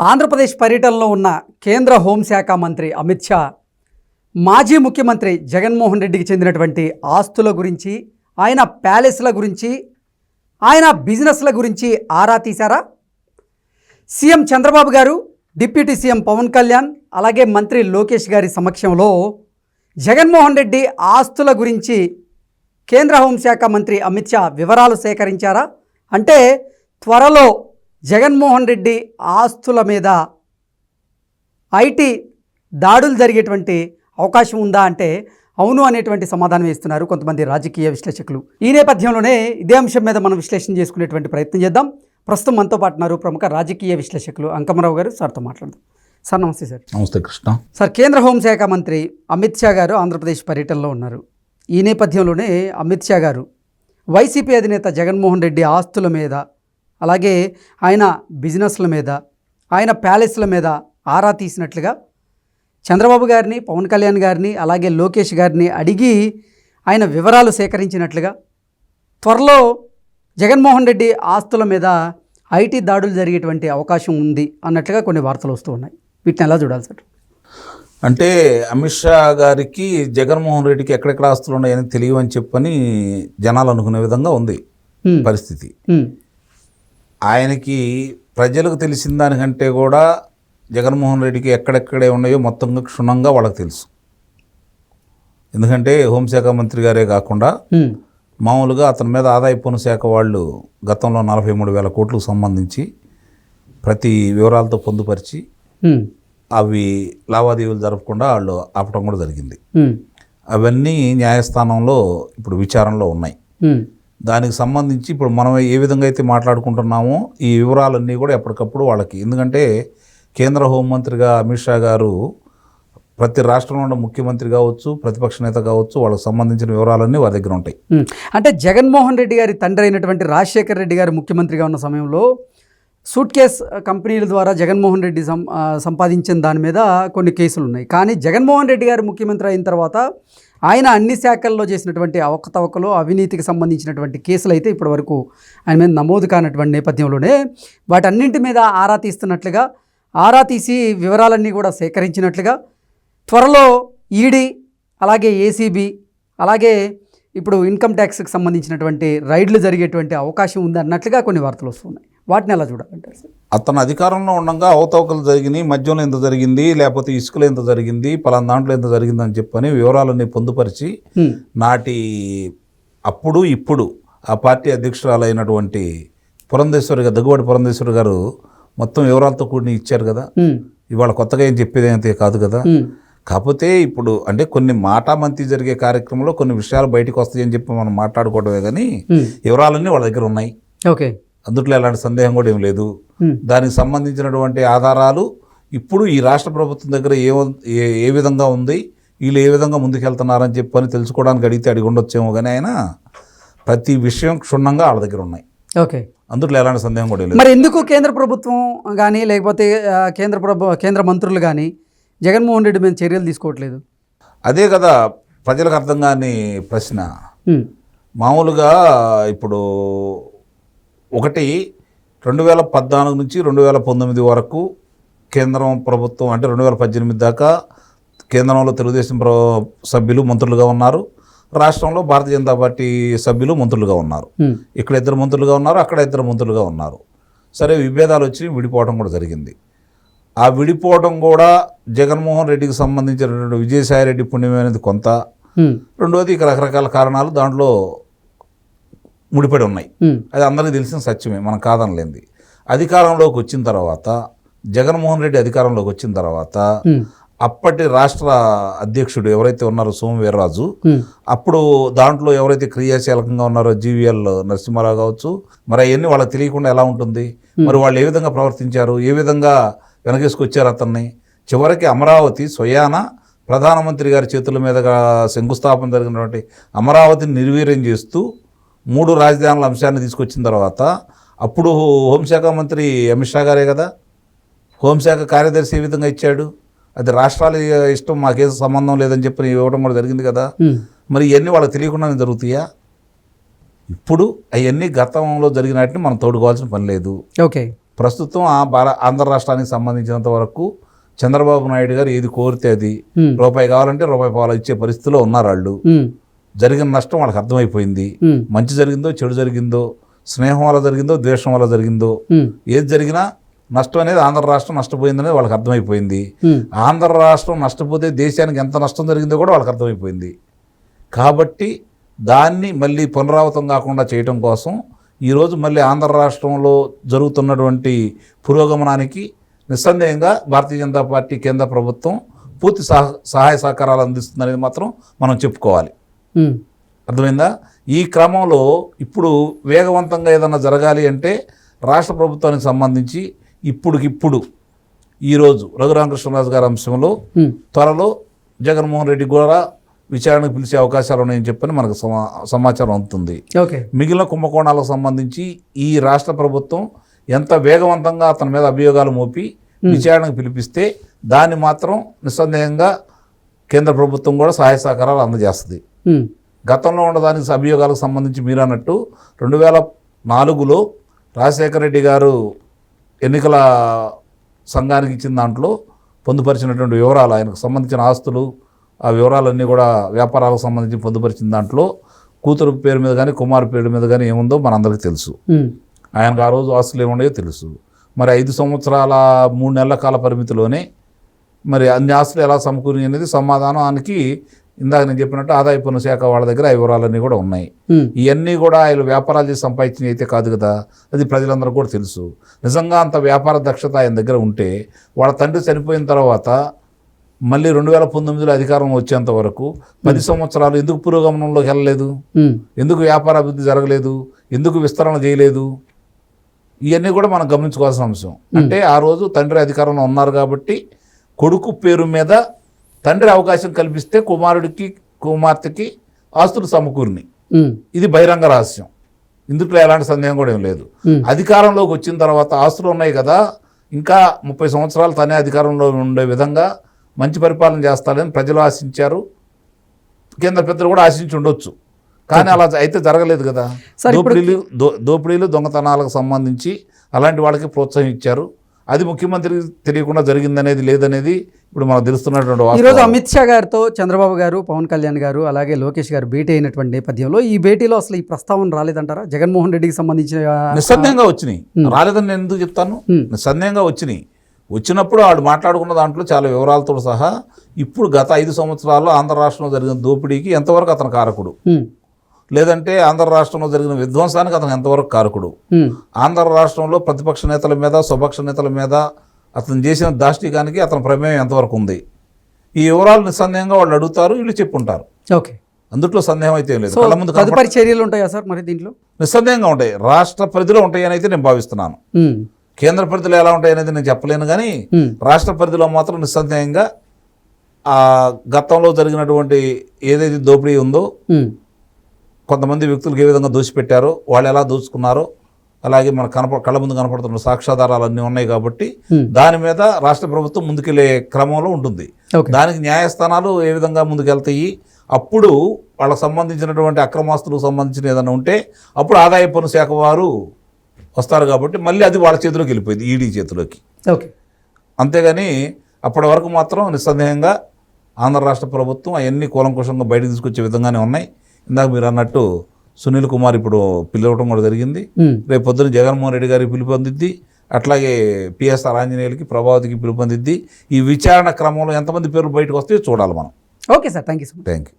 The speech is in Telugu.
ఆంధ్రప్రదేశ్ పర్యటనలో ఉన్న కేంద్ర హోంశాఖ మంత్రి అమిత్ షా మాజీ ముఖ్యమంత్రి జగన్మోహన్ రెడ్డికి చెందినటువంటి ఆస్తుల గురించి ఆయన ప్యాలెస్ల గురించి ఆయన బిజినెస్ల గురించి ఆరా తీశారా? సీఎం చంద్రబాబు గారు డిప్యూటీ సీఎం పవన్ కళ్యాణ్ అలాగే మంత్రి లోకేష్ గారి సమక్షంలో జగన్మోహన్ రెడ్డి ఆస్తుల గురించి కేంద్ర హోంశాఖ మంత్రి అమిత్ షా వివరాలు సేకరించారా? అంటే త్వరలో జగన్మోహన్ రెడ్డి ఆస్తుల మీద ఐటీ దాడులు జరిగేటువంటి అవకాశం ఉందా అంటే అవును అనేటువంటి సమాధానం ఇస్తున్నారు కొంతమంది రాజకీయ విశ్లేషకులు. ఈ నేపథ్యంలోనే ఇదే అంశం మీద మనం విశ్లేషణ చేసుకునేటువంటి ప్రయత్నం చేద్దాం. ప్రస్తుతం మనతో పాటు ఉన్నారు ప్రముఖ రాజకీయ విశ్లేషకులు అంకమరావు గారు సార్తో మాట్లాడదాం. సార్ నమస్తే సార్. నమస్తే కృష్ణ. సార్ కేంద్ర హోంశాఖ మంత్రి అమిత్ షా గారు ఆంధ్రప్రదేశ్ పర్యటనలో ఉన్నారు. ఈ నేపథ్యంలోనే అమిత్ షా గారు వైసీపీ అధినేత జగన్మోహన్ రెడ్డి ఆస్తుల మీద అలాగే ఆయన బిజినెస్ల మీద ఆయన ప్యాలెస్ల మీద ఆరా తీసినట్లుగా చంద్రబాబు గారిని పవన్ కళ్యాణ్ గారిని అలాగే లోకేష్ గారిని అడిగి ఆయన వివరాలు సేకరించినట్లుగా త్వరలో జగన్మోహన్ రెడ్డి ఆస్తుల మీద ఐటీ దాడులు జరిగేటువంటి అవకాశం ఉంది అన్నట్లుగా కొన్ని వార్తలు వస్తూ ఉన్నాయి వీటిని ఎలా చూడాలి సార్ అంటే అమిత్ షా గారికి జగన్మోహన్ రెడ్డికి ఎక్కడెక్కడ ఆస్తులు ఉన్నాయని తెలియవని చెప్పని జనాలు అనుకునే విధంగా ఉంది. పరిస్థితి. ఆయనకి ప్రజలకు తెలిసిన దానికంటే కూడా జగన్మోహన్ రెడ్డికి ఎక్కడెక్కడే ఉన్నాయో మొత్తం క్షుణ్ణంగా వాళ్ళకి తెలుసు ఎందుకంటే హోంశాఖ మంత్రి గారే కాకుండా. మామూలుగా అతని మీద ఆదాయ పన్ను శాఖ వాళ్ళు గతంలో నలభై మూడు వేల కోట్లకు సంబంధించి ప్రతి వివరాలతో పొందుపరిచి. అవి లావాదేవీలు జరపకుండా వాళ్ళు ఆపడం కూడా జరిగింది. అవన్నీ న్యాయస్థానంలో ఇప్పుడు విచారణలో ఉన్నాయి. దానికి సంబంధించి ఇప్పుడు మనం ఏ విధంగా అయితే మాట్లాడుకుంటున్నామో ఈ వివరాలన్నీ కూడా ఎప్పటికప్పుడు వాళ్ళకి. ఎందుకంటే కేంద్ర హోంమంత్రిగా అమిత్ షా గారు ప్రతి రాష్ట్రంలో ఉన్న ముఖ్యమంత్రి కావచ్చు ప్రతిపక్ష నేత కావచ్చు వాళ్ళకి సంబంధించిన వివరాలన్నీ వారి దగ్గర ఉంటాయి. అంటే జగన్మోహన్ రెడ్డి గారి తండ్రి అయినటువంటి రాజశేఖర్ రెడ్డి గారు ముఖ్యమంత్రిగా ఉన్న సమయంలో సూట్ కేస్ కంపెనీల ద్వారా జగన్మోహన్ రెడ్డి సం సంపాదించిన దాని మీద కొన్ని కేసులు ఉన్నాయి. కానీ జగన్మోహన్ రెడ్డి గారు ముఖ్యమంత్రి అయిన తర్వాత ఆయన అన్ని శాఖల్లో చేసినటువంటి అవకతవకలు అవినీతికి సంబంధించినటువంటి కేసులు అయితే ఇప్పటివరకు ఆయన మీద నమోదు కానటువంటి నేపథ్యంలోనే వాటన్నింటి మీద ఆరా తీస్తున్నట్లుగా ఆరా తీసి వివరాలన్నీ కూడా సేకరించినట్లుగా త్వరలో ఈడీ అలాగే ఏసీబీ అలాగే ఇప్పుడు ఇన్కమ్ ట్యాక్స్కి సంబంధించినటువంటి రైడ్లు జరిగేటువంటి అవకాశం ఉంది అన్నట్లుగా కొన్ని వార్తలు వస్తున్నాయి. వాటిని ఎలా చూడాలంటారు సార్ అతను అధికారంలో ఉండగా అవతవకలు జరిగినాయి మద్యంలో ఎంత జరిగింది లేకపోతే ఇసుకలో ఎంత జరిగింది పలానా దాంట్లో ఎంత జరిగింది అని చెప్పని వివరాలన్నీ పొందుపరిచి. నాటి అప్పుడు ఇప్పుడు ఆ పార్టీ అధ్యక్షురాలైనటువంటి పురంధేశ్వరి గారు దగ్గుబాటి పురంధేశ్వరి గారు మొత్తం వివరాలతో కూడిన ఇచ్చారు కదా. ఇవాళ కొత్తగా ఏం చెప్పేది అయితే కాదు కదా. కాకపోతే ఇప్పుడు అంటే కొన్ని మాటామంతి జరిగే కార్యక్రమంలో కొన్ని విషయాలు బయటకు వస్తాయని చెప్పి మనం మాట్లాడుకోవడమే కానీ. వివరాలన్నీ వాళ్ళ దగ్గర ఉన్నాయి ఓకే అందుట్లో ఎలాంటి సందేహం కూడా ఏం లేదు. దానికి సంబంధించినటువంటి ఆధారాలు ఇప్పుడు ఈ రాష్ట్ర ప్రభుత్వం దగ్గర ఏ ఏ విధంగా ఉంది వీళ్ళు ఏ విధంగా ముందుకెళ్తున్నారని చెప్పని తెలుసుకోవడానికి అడిగితే అడిగి ఉండొచ్చేమో కానీ ఆయన ప్రతి విషయం క్షుణ్ణంగా వాళ్ళ దగ్గర ఉన్నాయి. ఓకే. అందుట్లో ఎలాంటి సందేహం కూడా లేదు. మరి ఎందుకు కేంద్ర ప్రభుత్వం కానీ లేకపోతే కేంద్ర ప్రభు కేంద్ర మంత్రులు కానీ జగన్మోహన్ రెడ్డి మీద చర్యలు తీసుకోవట్లేదు? అదే కదా ప్రజలకు అర్థం కాని ప్రశ్న. మామూలుగా ఇప్పుడు ఒకటి రెండు వేల పద్నాలుగు నుంచి రెండు వేల పంతొమ్మిది వరకు కేంద్రం ప్రభుత్వం అంటే రెండు వేల పద్దెనిమిది దాకా కేంద్రంలో తెలుగుదేశం ప్ర సభ్యులు మంత్రులుగా ఉన్నారు. రాష్ట్రంలో భారతీయ జనతా పార్టీ సభ్యులు మంత్రులుగా ఉన్నారు. ఇక్కడ ఇద్దరు మంత్రులుగా ఉన్నారు అక్కడ ఇద్దరు మంత్రులుగా ఉన్నారు. సరే విభేదాలు వచ్చి విడిపోవడం కూడా జరిగింది. ఆ విడిపోవడం కూడా జగన్మోహన్ రెడ్డికి సంబంధించినటువంటి విజయసాయి రెడ్డి పుణ్యం అనేది కొంత. రెండోది ఇక రకరకాల కారణాలు దాంట్లో ముడిపడి ఉన్నాయి. అది అందరికీ తెలిసిన సత్యమే మనం కాదనలేంది అధికారంలోకి వచ్చిన తర్వాత జగన్మోహన్ రెడ్డి అధికారంలోకి వచ్చిన తర్వాత. అప్పటి రాష్ట్ర అధ్యక్షుడు ఎవరైతే ఉన్నారో సోమవీర్రాజు. అప్పుడు దాంట్లో ఎవరైతే క్రియాశీలకంగా ఉన్నారో జీవీఎల్ నరసింహారావు కావచ్చు మరి అవన్నీ వాళ్ళకి తెలియకుండా ఎలా ఉంటుంది మరి వాళ్ళు ఏ విధంగా ప్రవర్తించారు ఏ విధంగా వెనకేసుకొచ్చారు అతన్ని చివరికి అమరావతి స్వయాన ప్రధానమంత్రి గారి చేతుల మీదుగా శంకుస్థాపన జరిగినటువంటి అమరావతిని నిర్వీర్యం చేస్తూ మూడు రాజధానుల అంశాన్ని తీసుకొచ్చిన తర్వాత అప్పుడు హోంశాఖ మంత్రి అమిత్ షా గారే కదా? హోంశాఖ కార్యదర్శి ఏ విధంగా ఇచ్చాడు? అది రాష్ట్రాల ఇష్టం మాకేం సంబంధం లేదని చెప్పి ఇవ్వడం కూడా జరిగింది కదా. మరి ఇవన్నీ వాళ్ళకి తెలియకుండానే జరుగుతాయా? ఇప్పుడు అవన్నీ గతంలో జరిగినట్టు మనం తోడుకోవాల్సిన పని లేదు. ఓకే. ప్రస్తుతం ఆ భార ఆంధ్ర రాష్ట్రానికి సంబంధించినంత వరకు చంద్రబాబు నాయుడు గారు ఏది కోరితే అది రూపాయి కావాలంటే రూపాయి పాలు ఇచ్చే పరిస్థితిలో ఉన్నారు వాళ్ళు. జరిగిన నష్టం వాళ్ళకి అర్థమైపోయింది. మంచి జరిగిందో చెడు జరిగిందో స్నేహం వల్ల జరిగిందో ద్వేషం వల్ల జరిగిందో ఏది జరిగినా నష్టం అనేది ఆంధ్ర రాష్ట్రం నష్టపోయిందనేది వాళ్ళకి అర్థమైపోయింది. ఆంధ్ర రాష్ట్రం నష్టపోతే దేశానికి ఎంత నష్టం జరిగిందో కూడా వాళ్ళకి అర్థమైపోయింది. కాబట్టి దాన్ని మళ్ళీ పునరావృతం కాకుండా చేయటం కోసం ఈరోజు మళ్ళీ ఆంధ్ర రాష్ట్రంలో జరుగుతున్నటువంటి పురోగమనానికి నిస్సందేహంగా భారతీయ జనతా పార్టీ కేంద్ర ప్రభుత్వం పూర్తి సహ సహాయ సహకారాలు అందిస్తుందనేది మాత్రం మనం చెప్పుకోవాలి. అర్థమైందా? ఈ క్రమంలో ఇప్పుడు వేగవంతంగా ఏదన్నా జరగాలి అంటే రాష్ట్ర ప్రభుత్వానికి సంబంధించి ఇప్పుడుకిప్పుడు ఈరోజు రఘురామకృష్ణరాజు గారి అంశంలో త్వరలో జగన్మోహన్ రెడ్డి కూడా విచారణకు పిలిచే అవకాశాలు ఉన్నాయని చెప్పని మనకు సమా సమాచారం అందుతుంది. ఓకే. మిగిలిన కుంభకోణాలకు సంబంధించి ఈ రాష్ట్ర ప్రభుత్వం ఎంత వేగవంతంగా అతని మీద అభియోగాలు మోపి విచారణకు పిలిపిస్తే దాన్ని మాత్రం నిస్సందేహంగా కేంద్ర ప్రభుత్వం కూడా సహాయ సహకారాలు అందజేస్తుంది. గతంలో ఉన్నదానికి అభియోగాలకు సంబంధించి మీరు అన్నట్టు రెండు వేల నాలుగులో రాజశేఖర రెడ్డి గారు ఎన్నికల సంఘానికి ఇచ్చిన దాంట్లో పొందుపరిచినటువంటి వివరాలు ఆయనకు సంబంధించిన ఆస్తులు ఆ వివరాలన్నీ కూడా వ్యాపారాలకు సంబంధించి పొందుపరిచిన దాంట్లో కూతురు పేరు మీద కానీ కుమారు పేరు మీద కానీ ఏముందో మనందరికీ తెలుసు. ఆయనకు ఆ రోజు ఆస్తులు ఏమున్నాయో తెలుసు. మరి ఐదు సంవత్సరాల మూడు నెలల కాల పరిమితిలోనే మరి అన్ని ఆస్తులు ఎలా సమకూరి అనేది సమాధానానికి ఇందాక నేను చెప్పినట్టు ఆదాయ పన్ను శాఖ వాళ్ళ దగ్గర ఆ వివరాలన్నీ కూడా ఉన్నాయి. ఇవన్నీ కూడా ఆయన వ్యాపారాలు చేసి సంపాదించినవి అయితే కాదు కదా? అది ప్రజలందరికీ కూడా తెలుసు. నిజంగా అంత వ్యాపార దక్షత ఆయన దగ్గర ఉంటే వాళ్ళ తండ్రి చనిపోయిన తర్వాత మళ్ళీ రెండు వేల పంతొమ్మిదిలో అధికారం వచ్చేంత వరకు పది సంవత్సరాలు ఎందుకు పురోగమనంలోకి వెళ్ళలేదు ఎందుకు వ్యాపార అభివృద్ధి జరగలేదు? ఎందుకు విస్తరణ చేయలేదు? ఇవన్నీ కూడా మనం గమనించుకోవాల్సిన అంశం. అంటే ఆ రోజు తండ్రి అధికారంలో ఉన్నారు కాబట్టి కొడుకు పేరు మీద తండ్రి అవకాశం కల్పిస్తే కుమారుడికి కుమార్తెకి ఆస్తులు సమకూరినాయి ఉమ్, ఇది బహిరంగ రహస్యం. ఇందులో ఎలాంటి సందేహం కూడా ఏం లేదు. అధికారంలోకి వచ్చిన తర్వాత ఆస్తులు ఉన్నాయి కదా ఇంకా ముప్పై సంవత్సరాలు తనే అధికారంలో ఉండే విధంగా మంచి పరిపాలన చేస్తాడని ప్రజలు ఆశించారు. కేంద్ర పెద్దలు కూడా ఆశించి ఉండొచ్చు. కానీ అలా అయితే జరగలేదు కదా. దోపిడీలు దోపిడీలు దొంగతనాలకు సంబంధించి అలాంటి వాళ్ళకి ప్రోత్సాహం ఇచ్చారు అది ముఖ్యమంత్రికి తెలియకుండా జరిగిందనేది లేదనేది ఇప్పుడు మనకు తెలుస్తున్నటువంటి ఈరోజు. అమిత్ షా గారితో చంద్రబాబు గారు పవన్ కళ్యాణ్ గారు అలాగే లోకేష్ గారు భేటీ అయినటువంటి నేపథ్యంలో ఈ భేటీలో అసలు ఈ ప్రస్తావన రాలేదంటారా? జగన్మోహన్ రెడ్డికి సంబంధించిన నిస్సందేహంగా వచ్చినాయి. రాలేదని నేను ఎందుకు చెప్తాను. నిస్సందేహంగా వచ్చినాయి. వచ్చినప్పుడు వాడు మాట్లాడుకున్న దాంట్లో చాలా వివరాలతో సహా ఇప్పుడు గత ఐదు సంవత్సరాల్లో ఆంధ్ర రాష్ట్రంలో జరిగిన దోపిడీకి ఎంతవరకు అతను కారకుడు? లేదంటే ఆంధ్ర రాష్ట్రంలో జరిగిన విధ్వంసానికి అతను ఎంతవరకు కారకుడు? ఆంధ్ర రాష్ట్రంలో ప్రతిపక్ష నేతల మీద స్వపక్ష నేతల మీద అతను చేసిన దాష్టికానికి అతని ప్రమేయం ఎంతవరకు ఉంది? ఈ వివరాలు నిస్సందేహంగా వాళ్ళు అడుగుతారు వీళ్ళు చెప్పుంటారు. ఓకే. అందుట్లో సందేహం అయితే లేదు. కళ్ళ ముందు తదుపరి చర్యలు ఉంటాయా సార్ మరి దీంట్లో? నిస్సందేహంగా ఉంటాయి. రాష్ట్ర పరిధిలో ఉంటాయని అయితే నేను భావిస్తున్నాను. కేంద్ర పరిధిలో ఎలా ఉంటాయి అనేది నేను చెప్పలేను కానీ రాష్ట్ర పరిధిలో మాత్రం నిస్సందేహంగా ఆ గతంలో జరిగినటువంటి ఏదైతే దోపిడీ ఉందో కొంతమంది వ్యక్తులకు ఏ విధంగా దోచిపెట్టారో వాళ్ళు ఎలా దోచుకున్నారో అలాగే మన కనప కళ్ళ ముందు కనపడుతున్న సాక్ష్యాధారాలు అన్నీ ఉన్నాయి కాబట్టి Hmm. దాని మీద రాష్ట్ర ప్రభుత్వం ముందుకెళ్ళే క్రమంలో ఉంటుంది. దానికి న్యాయస్థానాలు ఏ విధంగా ముందుకెళ్తాయి? అప్పుడు వాళ్ళకి సంబంధించినటువంటి అక్రమాస్తులకు సంబంధించిన ఏదైనా ఉంటే అప్పుడు ఆదాయ పన్ను శాఖ వారు వస్తారు కాబట్టి మళ్ళీ అది వాళ్ళ చేతిలోకి వెళ్ళిపోయింది ఈడీ చేతిలోకి. ఓకే అంతేగాని అప్పటి వరకు మాత్రం నిస్సందేహంగా ఆంధ్ర రాష్ట్ర ప్రభుత్వం అవన్నీ కూలంకుషంగా బయటకు తీసుకొచ్చే విధంగానే ఉన్నాయి. ఇందాక మీరు అన్నట్టు సునీల్ కుమార్ ఇప్పుడు పిలవటం కూడా జరిగింది. రేపు పొద్దున జగన్మోహన్ రెడ్డి గారికి పిలుపొందిద్ది. అట్లాగే పిఎస్ఆర్ ఆంజనేయులకి ప్రభావతికి పిలుపొందిద్ది. ఈ విచారణ క్రమంలో ఎంతమంది పేర్లు బయటకు వస్తాయో చూడాలి మనం. Okay sir. Thank you thank you